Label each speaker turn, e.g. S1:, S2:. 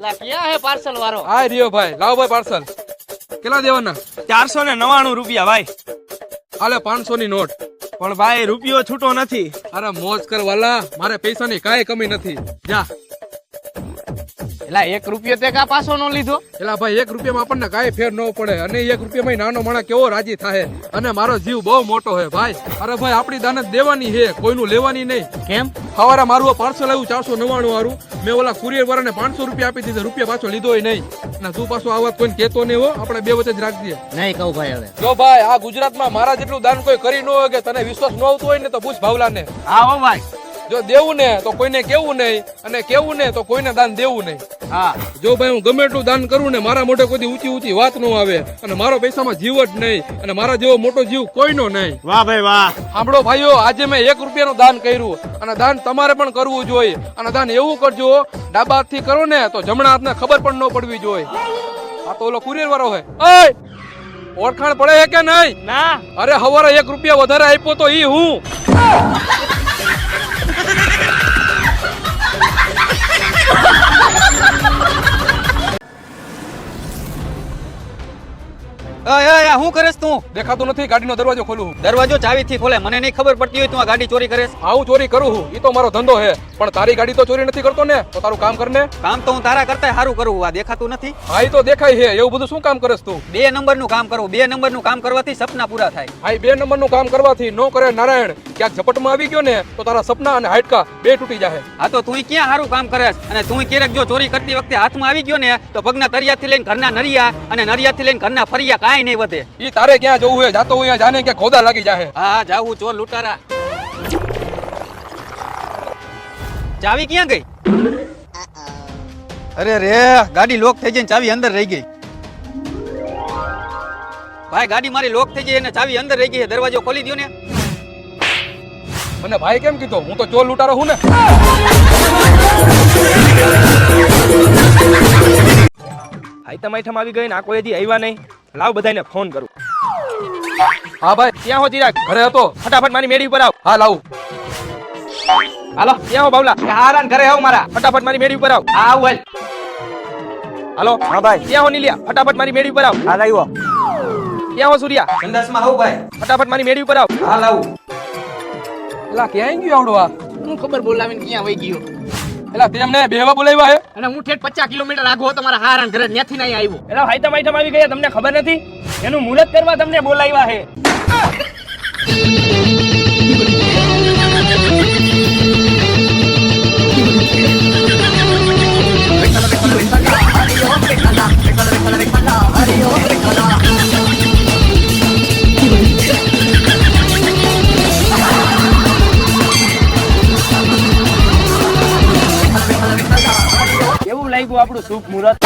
S1: લા ક્યાં હે પાર્સલ વાળો?
S2: આ રહ્યો ભાઈ લાવો ભાઈ પાર્સલ કેટલા દેવાના?
S3: ચારસો ને નવાણું રૂપિયા ભાઈ.
S2: હાલે પાંચસો ની નોટ.
S3: પણ ભાઈ રૂપિયો છૂટો નથી.
S2: અરે મોજ કર વાલા મારે પૈસાની કાંઈ કમી નથી. જા.
S1: લા એક રૂપિયો તે કા પાછો નો લીધો?
S2: એલા ભાઈ એક રૂપિયામાં આપણને કાંઈ ફેર ન પડે. અને એક રૂપિયામાં નાનો માણસ કેવો રાજી થાય અને મારો જીવ બહુ મોટો છે ભાઈ. અરે ભાઈ આપણી દાનત દેવાની છે કોઈનું લેવાની નહીં.
S1: કેમ?
S2: સવારે મારું પાર્સલ આવ્યું ચારસો નવ્વાણું વાળું મેં ઓલા કુરિયર વાળાને પાંચસો રૂપિયા આપી દીધા. રૂપિયા પાછો લીધો નહીં. અને તું પાછો આ વાત કોઈને કહેતો નહીં હો. આપણે બે વચ્ચે જ રાખજે
S1: નહીં કહું ભાઈ હવે.
S2: જો ભાઈ આ ગુજરાતમાં મારા જેટલું દાન કોઈ કરી ન હોય કે તને વિશ્વાસ ન આવતો હોય ને તો પૂછ ભાવલાને.
S1: હા હો ભાઈ.
S2: જો દેવું ને તો કોઈને કેવું નહીં અને કેવું ને તો કોઈને દાન દેવું નહીં.
S1: હા.
S2: જો ભાઈ હું ગમે એટલું દાન કરું ને મારા મોઢે કોઈ ઊંચી ઊંચી વાત ન આવે અને મારો પૈસામાં જીવ જ નહીં અને મારા જેવો મોટો જીવ કોઈનો નહીં.
S3: વાહ ભાઈ વાહ.
S2: સાંભળો ભાઈઓ આજે મેં એક રૂપિયાનું દાન કર્યું અને દાન તમારે પણ કરવું જોઈએ અને દાન એવું કરજો ડાબા હાથથી કરો ને તો જમણા હાથને ખબર પણ ન પડવી જોઈએ. આ તો ઓલો કુરિયર વાળો હોય ઓય! ઓળખાણ પડે છે કે નહીં?
S3: ના.
S2: અરે હવારે એક રૂપિયા વધારે આપ્યો તો ઈ હું?
S4: અય શું કરેસ તું?
S2: દેખાતું નથી ગાડીનો દરવાજો ખોલું.
S4: દરવાજો ચાવીથી ખોલે. મને નહીં ખબર પડતી હોય તું આ ગાડી ચોરી કરેસ
S2: આવું ચોરી કરું હું ઈ તો મારો ધંધો હે પણ તારી ગાડી તો ચોરી નથી કરતો ને તો તારું કામ કરને
S4: કામ તો હું તારા કરતા સારું કરું આ દેખાતું નથી?
S2: હા તો દેખાય હે એવું બધું શું કામ કરેસ તું?
S4: બે નંબરનું કામ કરું બે નંબરનું કામ કરવાથી સપના પૂરા થાય.
S2: હા બે બે નંબરનું કામ કરવાથી નો કરે નારાયણ. ક્યાંક ઝપટમાં આવી ગયો ને તો તારા સપના અને હાડકા બે તૂટી જાય
S4: હા તો તું ક્યાં સારું કામ કરે? અને તું ક્યારેક જો ચોરી કરતી વખતે હાથમાં આવી ગયો ને તો પગના તરિયાથી લઈને ઘરના નરિયા અને નરિયાથી લઈને ઘરના ફરિયા કાંઈ નહીં વધે.
S2: ઈ તારે ક્યાં જવું હોય જાતો હોય જાને કે ખોદા લાગી જાય
S4: હા હા જાવું ચોર લૂંટારા. ચાવી ક્યાં ગઈ? અરે રે ગાડી લોક થઈ ગઈ ને ચાવી અંદર રહી ગઈ. ભાઈ ગાડી મારી લોક થઈ ગઈ અને ચાવી અંદર રહી ગઈ દરવાજો ખોલી દો ને.
S2: મને ભાઈ કેમ કીધો? હું તો ચોર લૂંટારો હું ને.
S3: ભાઈ તમારી ઠમ આવી ગઈ ને આ કોઈ હજી આવ્યા નહીં. લાવ બધાને ફોન કરું.
S2: હા ભાઈ.
S3: ત્યાં હો ચિરાગ.
S2: ઘરે હતો.
S3: ફટાફટ મારી મેળી ઉપર આવ.
S2: હા લાવ.
S3: હાલો ક્યાં હો બાવલા.
S4: હારાન ઘરે આવ મારા.
S3: ફટાફટ મારી મેડી ઉપર આવ.
S4: આવ હાલ.
S3: હાલો હા ભાઈ. ક્યાં હો નીલિયા. ફટાફટ મારી મેડી ઉપર આવ.
S4: હાલ આવ્યો
S3: ક્યાં હો સૂર્યા.
S4: સંદાસમાં આવ ભાઈ.
S3: ફટાફટ મારી મેડી ઉપર આવ.
S4: હાલ આવું
S2: એલા ક્યાં ગયો આવડો આ?
S1: હું ખબર બોલાવીને ક્યાં વહી ગયો?
S2: એલા તેમને બેવા બોલાવ્યા હે?
S1: અને હું ઠેઠ પચાસ કિલોમીટર આગો તમારા હારા ઘરે ત્યાંથી નહીં આવ્યો.
S3: એલા હાઈતા આઈટમ આવી ગયા તમને ખબર નથી? એનું મુલત કરવા તમને બોલાવ્યા છે આપણું શુભ મુહૂર્ત.